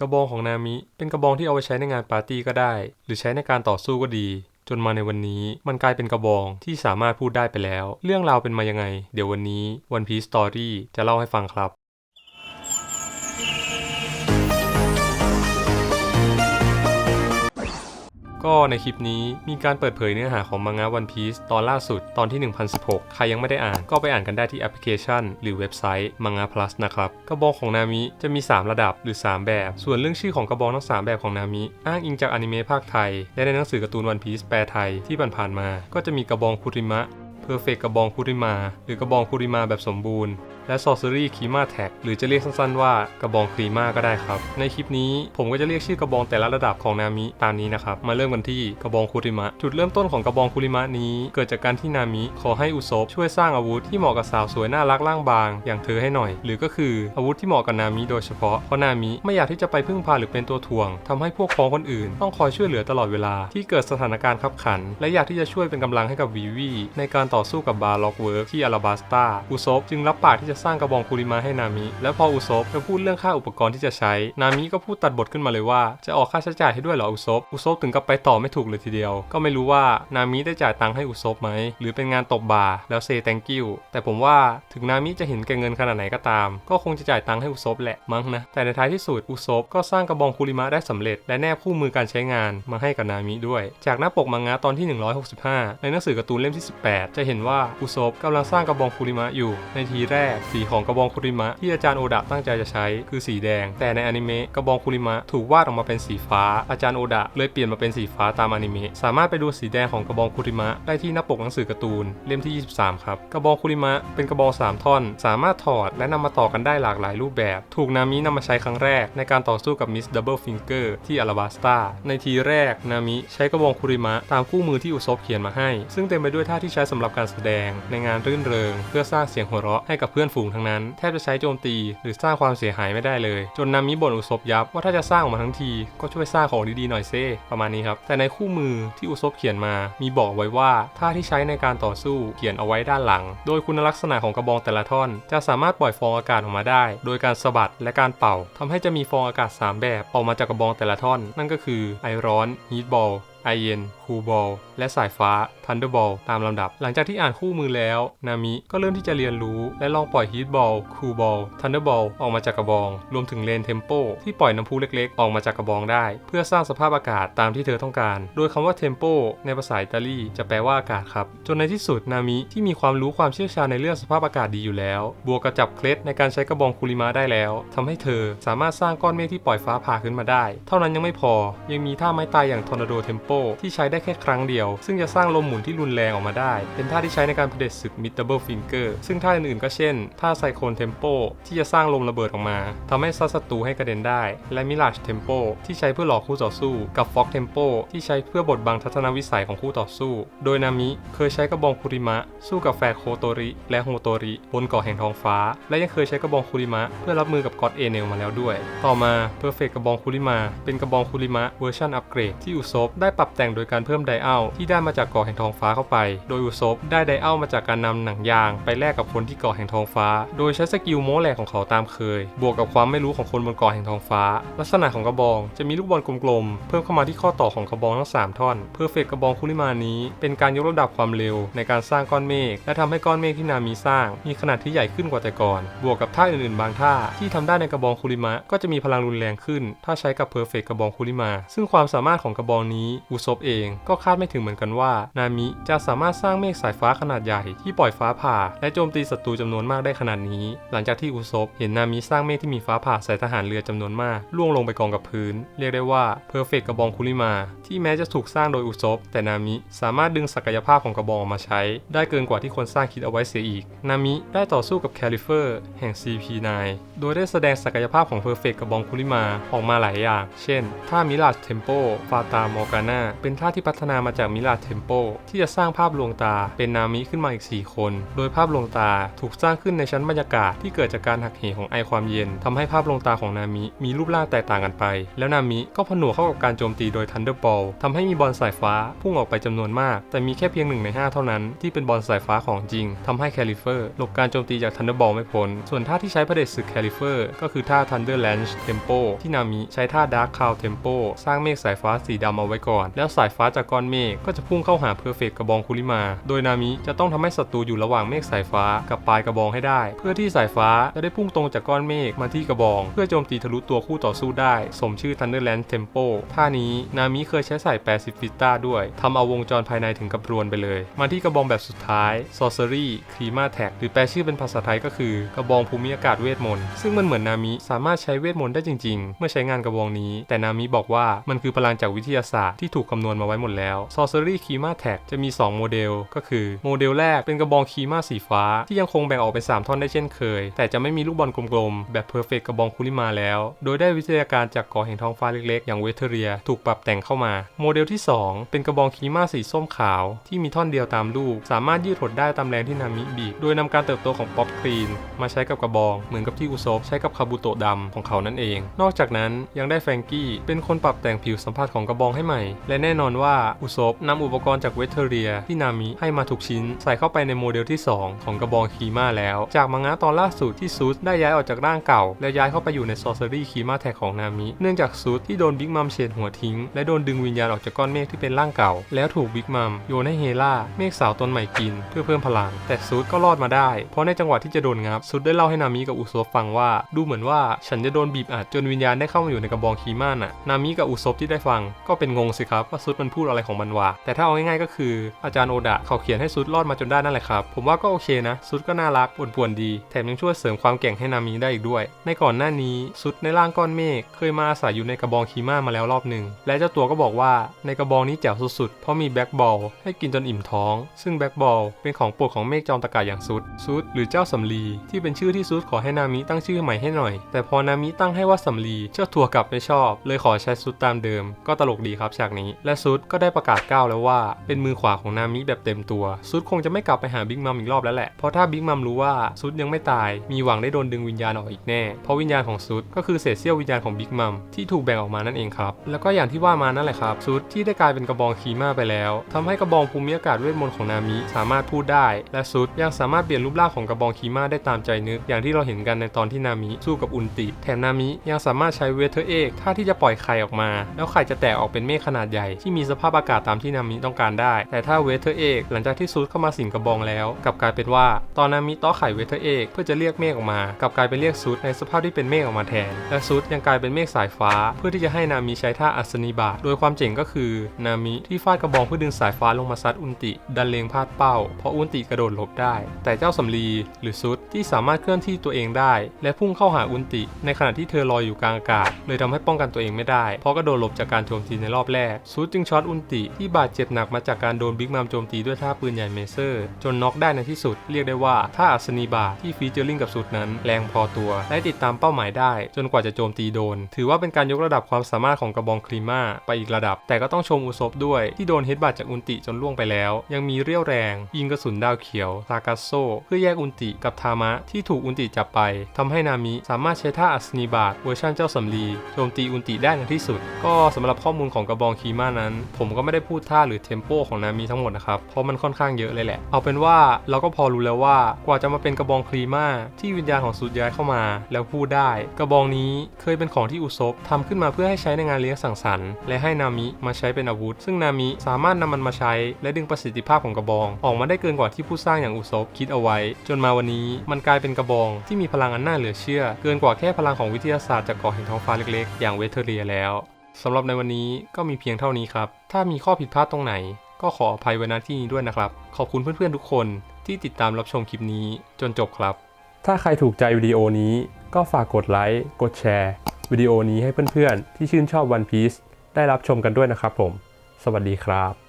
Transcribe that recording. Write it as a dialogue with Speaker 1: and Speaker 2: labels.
Speaker 1: กระบองของนามิเป็นกระบองที่เอาไปใช้ในงานปาร์ตี้ก็ได้ หรือใช้ในการต่อสู้ก็ดี จนมาในวันนี้มันกลายเป็นกระบองที่สามารถพูดได้ไปแล้ว เรื่องราวเป็นมายังไง เดี๋ยววันนี้ One Piece Story จะเล่าให้ฟังครับ ก็ในคลิปนี้มีการเปิดเผยเนื้อหาของมังงะ One Piece ตอนล่าสุดตอนที่ 1016 ใครยังไม่ได้อ่านก็ไปอ่านกันได้ที่แอปพลิเคชัน หรือเว็บไซต์ Manga Plus นะครับกระบองของนามิจะมี 3 ระดับหรือ 3 แบบ ส่วนเรื่องชื่อของกระบองทั้ง 3 แบบของนามิ อ้างอิงจากอนิเมะภาคไทย และในหนังสือการ์ตูน One Piece แปลไทยที่ผ่านๆมา ก็จะมีกระบองคุริมะเพอร์เฟกกระบองคุริมา หรือกระบองคุริมาแบบสมบูรณ์ และซอ r เซอรี่คีมาแท็กหรือจะเรียกสั้นๆว่ากระบองครีมาก็ได้ครับ ในคลิปนี้ผมก็จะเรียกชื่อกระบองแต่ละระดับของนามิตามนี้นะครับ มาเริ่มกันที่กระบองคุริมะ จุดเริ่มต้นของกระบองคุริมะนี้ เกิดจากการที่นามิขอให้อุซบช่วยสร้างอาวุธที่เหมาะกับสาวสวยน่ารักร่างบาง อย่างเธอให้หน่อย หรือก็คืออาวุธที่เหมาะกับนามิโดยเฉพาะเพราะนามิไม่อยากที่จะไปพึ่งพาหรือเป็นตัวถ่วงทำให้พวกพ้องคนอื่น ต้องคอยช่วยเหลือตลอดเวลา ที่เกิดสถานการณ์ขับขัน และอยากที่จะช่วยเป็นกำลังให้กับวีวีในการต่อสู้กับบาร์ล็อกเวิร์กที่อาราบาสตาอุซบจึงรับปากที่จะสร้างกระบองคุริมะให้นามิ แล้วพออุซบจะพูดเรื่องค่าอุปกรณ์ที่จะใช้ นามิก็พูดตัดบทขึ้นมาเลยว่า จะออกค่าใช้จ่ายให้ด้วยเหรออุซบอุซบถึงกับไปต่อไม่ถูกเลยทีเดียว ก็ไม่รู้ว่านามิได้จ่ายตังค์ให้อุซบไหม หรือเป็นงานตบบาแล้วเซ thank you แต่ผมว่าถึงนามิจะเห็นแก่เงินขนาดไหนก็ตาม ก็คงจะจ่ายตังค์ให้อุซบแหละมั้งนะ แต่ในท้ายที่สุดอุซบก็สร้างกระบองคุริมะได้สำเร็จ และแนบคู่มือการใช้งานมาให้กับนามิด้วย จากหน้าปกมังงะตอนที่ 165 ในหนังสือการ์ตูนเล่มที่ 18 จะเห็นว่าอุซบกำลังสร้างกระบองคุริมะอยู่ในทีแรกสีของกระบองคุริมะที่อาจารย์โอดะตั้งใจจะใช้คือสีแดง แต่ในอนิเมะกระบองคุริมะถูกวาดออกมาเป็นสีฟ้า อาจารย์โอดะเลยเปลี่ยนมาเป็นสีฟ้าตามอนิเมะสามารถไปดูสีแดงของกระบองคุริมะได้ที่หน้าปกหนังสือการ์ตูนเล่มที่ 23 ครับ กระบองคุริมะเป็นกระบองสามท่อน สามารถถอดและนำมาต่อกันได้หลากหลายรูปแบบ ถูกนามินำมาใช้ครั้งแรก ในการต่อสู้กับมิสดับเบิลฟิงเกอร์ที่อาราบาสตาในทีแรกนามิใช้กระบองคุริมะตามคู่มือที่อุซบเขียนมาให้ ซึ่งเต็มไปด้วยท่าที่ใช้สำหรับการแสดง ในงานรื่นเริง เพื่อสร้างเสียงหัวเราะให้กับเพื่อนฝูงทั้งนั้น แทบจะใช้โจมตี หรือสร้างความเสียหายไม่ได้เลย จนนามิบ่นอุซบยับว่าถ้าจะสร้างออกมาทั้งที ก็ช่วยสร้างของดีๆหน่อยเซ่ประมาณนี้ครับ แต่ในคู่มือที่อุซบเขียนมา มีบอกไว้ว่าท่าที่ใช้ในการต่อสู้เขียนเอาไว้ด้านหลัง โดยคุณลักษณะของกระบองแต่ละท่อน จะสามารถปล่อยฟองอากาศออกมาได้ โดยการสะบัดและการเป่าทำให้จะมีฟองอากาศ 3 แบบออกมาจากกระบองแต่ละท่อน นั่นก็คือไอร้อนฮีทบอลไอเย็น คูบอลและสายฟ้า Thunderball ตามลำดับ หลังจากที่อ่านคู่มือแล้ว นามิก็เริ่มที่จะเรียนรู้และลองปล่อยฮีทบอลคูบอล Thunderball ออกมาจากกระบอง รวมถึงเลนเทมโปที่ปล่อยน้ำพุเล็กๆ ออกมาจากกระบองได้ เพื่อสร้างสภาพอากาศตามที่เธอต้องการ โดยคำว่าเทมโปในภาษาอิตาลีจะแปลว่าอากาศครับ จนในที่สุดนามิที่มีความรู้ความเชี่ยวชาญในเรื่องสภาพอากาศดีอยู่แล้ว บวกกับจับเคล็ดในการใช้กระบองคุริมะได้แล้วทำให้เธอสามารถสร้างก้อนเมฆที่ปล่อยฟ้าผ่าขึ้นมาได้ เท่านั้นยังไม่พอ ยังมีท่าไม้ตายอย่างทอร์นาโดเทมโปที่ใช้ได้แค่ครั้งเดียว ซึ่งจะสร้างลมหมุนที่รุนแรงออกมาได้ เป็นท่าที่ใช้ในการเผด็จศึกมิดดับเบิลฟิงเกอร์ซึ่งท่าอื่นๆก็เช่น ท่าไซโคลนเทมโปที่จะสร้างลมระเบิดออกมาทำให้ซัดศัตรูให้กระเด็นได้ และมิลาชเทมโปที่ใช้เพื่อหลอกคู่ต่อสู้ กับฟ็อกเทมโปที่ใช้เพื่อบดบังทัศนวิสัยของคู่ต่อสู้ โดยนามิเคยใช้กระบองคุริมะ สู้กับแฝดโคโตริและโฮโตริบนเกาะแห่งท้องฟ้า และยังเคยใช้กระบองคุริมะเพื่อรับมือกับก็อดเอเนลมาแล้วด้วย ต่อมาเพอร์เฟกกระบองคุริมะเป็นกระบองคุริมะเวอร์ชันอัปเกรดที่อุซบได้ปรับแต่งโดยการเพิ่มไดอัลที่ได้มาจากเกาะแห่งทองฟ้าเข้าไป โดยอุซบได้ไดอัลมาจากการนำหนังยางไปแลกกับคนที่เกาะแห่งทองฟ้า โดยใช้สกิลโม้แหลกของเขาตามเคย บวกกับความไม่รู้ของคนบนเกาะแห่งทองฟ้า ลักษณะของกระบองจะมีลูกบอลกลมๆ เพิ่มเข้ามาที่ข้อต่อของกระบองทั้ง 3 ท่อน เพอร์เฟกกระบองคุริมานี้ เป็นการยกระดับความเร็วในการสร้างก้อนเมฆและทำให้ก้อนเมฆที่นามีสร้าง มีขนาดที่ใหญ่ขึ้นกว่าแต่ก่อน บวกกับท่าอื่นๆ บางท่าที่ทำได้ในกระบองคุริมะก็จะมีพลังรุนแรงขึ้น ถ้าใช้กับเพอร์เฟกกระบองคุริมา ซึ่งความสามารถของกระบองนี้อุซบเองก็คาดไม่ถึงเหมือนกันว่า นามิจะสามารถสร้างเมฆสายฟ้าขนาดใหญ่ที่ปล่อยฟ้าผ่า และโจมตีศัตรูจำนวนมากได้ขนาดนี้ หลังจากที่อุซบเห็นนามิสร้างเมฆที่มีฟ้าผ่าใส่ทหารเรือจำนวนมากล่วงลงไปกองกับพื้น เรียกได้ว่าเพอร์เฟกกระบองคุริมา ที่แม้จะถูกสร้างโดยอุซบแต่นามิสามารถดึงศักยภาพของกระบองออกมาใช้ ได้เกินกว่าที่คนสร้างคิดเอาไว้เสียอีก นามิได้ต่อสู้กับแคลิเฟอร์แห่ง CP9 โดยได้แสดงศักยภาพของเพอร์เฟกกระบองคุริมาออกมาหลายอย่าง เช่นท่ามิลาสเทมโปฟาตามอร์กานาเป็นท่าที่พัฒนามาจากมิลาเทมโปที่จะสร้างภาพลวงตาเป็นนามิขึ้นมาอีก 4 คน โดยภาพลวงตาถูกสร้างขึ้นในชั้นบรรยากาศที่เกิดจากการหักเหของไอความเย็นทำให้ภาพลวงตาของนามิมีรูปร่างแตกต่างกันไป แล้วนามิก็ผนวกเข้ากับการโจมตีโดย Thunderball ทำให้มีบอลสายฟ้าพุ่งออกไปจำนวนมาก แต่มีแค่เพียงหนึ่งใน 5 เท่านั้น ที่เป็นบอลสายฟ้าของจริงทำให้แคลิเฟอร์หลบการโจมตีจาก Thunderball ไม่พ้นส่วนท่าที่ใช้พระเด็จศึกแคลิเฟอร์ก็คือท่า Thunder Lance Tempo ที่นามิใช้ท่า Dark Cloud Tempo สร้างเมฆสายฟ้าสีดำเอาไว้ก่อน แล้วสายฟ้าจากก้อนเมฆก็จะพุ่งเข้าหาเพอร์เฟกกระบองคุริมา โดยนามิจะต้องทำให้ศัตรูอยู่ระหว่างเมฆสายฟ้ากับปลายกระบองให้ได้ เพื่อที่สายฟ้าจะได้พุ่งตรงจากก้อนเมฆมาที่กระบอง เพื่อโจมตีทะลุตัวคู่ต่อสู้ได้ สมชื่อ Thunderland Tempo ท่านี้นามิเคยใช้ใส่ 80 ฟิต้าด้วยทำเอาวงจรภายในถึงกับรวนไปเลย มาที่กระบองแบบสุดท้าย Sorcery Klima Tag หรือแปลชื่อเป็นภาษาไทยก็คือกระบองภูมิอากาศเวทมนต์ซึ่งมันเหมือนนามิสามารถใช้เวทมนต์ได้จริง ๆ เมื่อใช้งานกระบองนี้ แต่นามิบอกว่ามันคือพลังจากวิทยาศาสตร์ที่ถูกคำนวณมาไว้หมดแล้ว Sorcery k i m a Tag จะมี 2 โมเดล ก็คือโมเดลแรกเป็นกระบองคีมาสีฟ้า ที่ยังคงแบ่งออกเป็น 3 ท่อนได้เช่นเคย แต่จะไม่มีลูกบอลกลมๆ แบบ Perfect กระบองคุริมาแล้ว โดยได้วิทยาการจากเกาะแห่งท้องฟ้าเล็กๆ อย่างเวเทเรีย ถูกปรับแต่งเข้ามา โมเดลที่ 2 เป็นกระบองคีมาสีส้มขาว ที่มีท่อนเดียวตามลูก สามารถยืดหดได้ตามแรงที่นามิบีบโดยนำการเติบโตของป๊อปครีนมาใช้กับกระบอง เหมือนกับที่อุซบใช้กับคาบุโตะดำของเขานั่นเอง นอกจากนั้นยังได้แฟงกี้เป็นคนปรับแต่งผิวสัมผัสของกระบองให้ใหม่ และแน่นอนว่าอุซบนำอุปกรณ์จากเวเทเรียที่นามิให้มาทุกชิ้น ใส่เข้าไปในโมเดลที่ 2 ของกระบองคีมาแล้ว จากมังงะตอนล่าสุดที่ซูสได้ย้ายออกจากร่างเก่า แล้วย้ายเข้าไปอยู่ในซอ r เซอรี่คีมาแท็กของนามิ เนื่องจากซูสที่โดนบิ๊กมัมเฉดหัวทิ้ง และโดนดึงวิญญาณออกจากก้อนเมฆที่เป็นร่างเก่า แล้วถูกบิ๊กมัมโยนให้เฮล่าเมฆสาวตนใหม่กิน เพื่อเพิ่มพลัง แต่ซูสก็รอดมาได้ เพราะในจังหวะที่จะโดนงับซูสได้เล่าให้นามิกับอุซบฟังว่า ดูเหมือนว่าฉันจะโดนบีบอัดจนวิญญาณได้เข้ามาอยู่ในกระบองคีมาน่ะนามิกับอุซบที่ได้ฟังก็เป็นงงสิครับว่าซูสมันพููดอะไรของมันวะแต่ถ้าเอาง่ายๆก็คืออาจารย์โอดะเขาเขียนให้ซูสรอดมาจนได้นั่นแหละครับ ผมว่าก็โอเคนะ ซุดก็น่ารักป่วนๆดี แถมยังช่วยเสริมความเก่งให้นามิได้อีกด้วย ในก่อนหน้านี้ซุดในร่างก้อนเมฆเคยมาอาศัยอยู่ในกระบองคีมามาแล้วรอบหนึ่งและเจ้าตัวก็บอกว่าในกระบองนี้แจ๋วสุดๆเพราะมีแบ็กบอลให้กินจนอิ่มท้อง ซึ่งแบ็กบอลเป็นของโปรดของเมฆจอมตะกายอย่างซุดซุดหรือเจ้าสำลีที่เป็นชื่อที่ซุดขอให้นามิตั้งชื่อใหม่ให้หน่อย แต่พอนามิตั้งให้ว่าสำลีเจ้าตัวกลับไม่ชอบ เลยขอใช้ซุดตามเดิม ก็ตลกดีครับฉากนี้และซุดก็ได้ประกาศก้าวแล้วว่า เป็นมือขวาของนามิแบบเต็มตัว ซุดคงจะไม่กลับไปหาบิ๊กมัมอีกรอบแล้วแหละ เพราะถ้าบิ๊กมัมรู้ว่าซุดยังไม่ตาย มีหวังได้โดนดึงวิญญาณออกอีกแน่ เพราะวิญญาณของซุดก็คือเศษเสี้ยววิญญาณของบิ๊กมัมที่ถูกแบ่งออกมานั่นเองครับ แล้วก็อย่างที่ว่ามานั่นแหละครับ ซุดที่ได้กลายเป็นกระบองคีมาไปแล้วทำให้กระบองภูมิอากาศเวทมนต์ของนามิสามารถพูดได้ และซุดยังสามารถเปลี่ยนรูปร่างของกระบองคีมาได้ตามใจนึก อย่างที่เราเห็นกันในตอนที่นามิสู้กับอุนติ แถมนามิยังสามารถใช้เวเทอร์เอกท่าที่จะปล่อยไข่ออกมา แล้วไข่จะแตกออกเป็นเมฆขนาดใหญ่ที่มีสภาพอากาศตามที่นามิต้องการได้ แต่ถ้าเวเทอร์เอกหลังจากที่ซุดเข้ามาสิงกระบองแล้ว กลับกลายเป็นว่า ตอนนามิต้อไข่เวเทอร์เอกเพื่อจะเรียกเมฆออกมา กลับกลายเป็นเรียกซุดในสภาพที่เป็นเมฆออกมาแทน และซุดยังกลายเป็นเมฆสายฟ้า เพื่อที่จะให้นามิใช้ท่าอัศนีบาตโดยความเจ๋งก็คือนามิที่ฟาดกระบองเพื่อดึงสายฟ้าลงมาซัดอุนติดันเลงพลาดเป้า เพราะอุนติกระโดดหลบได้ แต่เจ้าสำลีหรือซุดที่สามารถเคลื่อนที่ตัวเองได้ และพุ่งเข้าหาอุนติ ในขณะที่เธอลอยอยู่กลางอากาศ เลยทำให้ป้องกันตัวเองไม่ได้ เพราะกระโดดหลบจากการโจมตีในรอบแรกซุดจึงช็อตอุนติที่บาดเจ็บหนักมาจากการโดนบิ๊กมัมโจมตีด้วยท่าปืนใหญ่เมเซอร์ จนน็อกได้ในที่สุด เรียกได้ว่าท่าอัศนีบาที่ฟีเจอริงกับซุดนั้น แรงพอตัวและติดตามเป้าหมายได้ จนกว่าจะโจมตีโดน ถือว่าเป็นการยกระดับความสามารถของกระบองคลีมาไปอีกระดับ แต่ก็ต้องชมอุซบด้วยที่โดนเฮดบัตจากอุนติจนล่วงไปแล้ว ยังมีเรี่ยวแรง ยิงกระสุนดาวเขียวซากาโซเพื่อแยกอุนติกับทามะที่ถูกอุนติจับไปทำให้นามิสามารถใช้ท่าอัศนีบาเวอร์ชันเจ้าสำลีโจมตีอุนติได้ในที่สุด ก็สำหรับข้อมูลของกระบองคีมานั้นผมก็ไม่ได้พูดท่าหรือเทมโปของนามิทั้งหมดนะครับ เพราะมันค่อนข้างเยอะเลยแหละ เอาเป็นว่าเราก็พอรู้แล้วว่ากว่าจะมาเป็นกระบองคลีมาที่วิญญาณของสุดย้ายเข้ามา แล้วพูดได้ กระบองนี้เคยเป็นของที่อุซบทำขึ้นมาเพื่อให้ใช้ในงานเลี้ยงสังสรรค์และให้นามิมาใช้เป็นอาวุธ ซึ่งนามิสามารถนำมันมาใช้ และดึงประสิทธิภาพของกระบอง ออกมาได้เกินกว่าที่ผู้สร้างอย่างอุซบคิดเอาไว้ จนมาวันนี้มันกลายเป็นกระบองที่มีพลังอันน่าเหลือเชื่อ เกินกว่าแค่พลังของวิทยาศาสตร์จากเกาะแห่งท้องฟ้าเล็กๆ อย่างเวเทเรียแล้ว สำหรับในวันนี้ก็มีเพียงเท่านี้ครับ ถ้ามีข้อผิดพลาดตรงไหน ก็ขออภัยไว้ณที่นี้ด้วยนะครับ ขอบคุณเพื่อนๆทุกคนที่ติดตามรับชมคลิปนี้จนจบครับ ถ้าใครถูกใจวิดีโอนี้ก็ฝากกดไลค์ กดแชร์วิดีโอนี้ให้เพื่อนๆที่ชื่นชอบ One Piece ได้รับชมกันด้วยนะครับผม สวัสดีครับ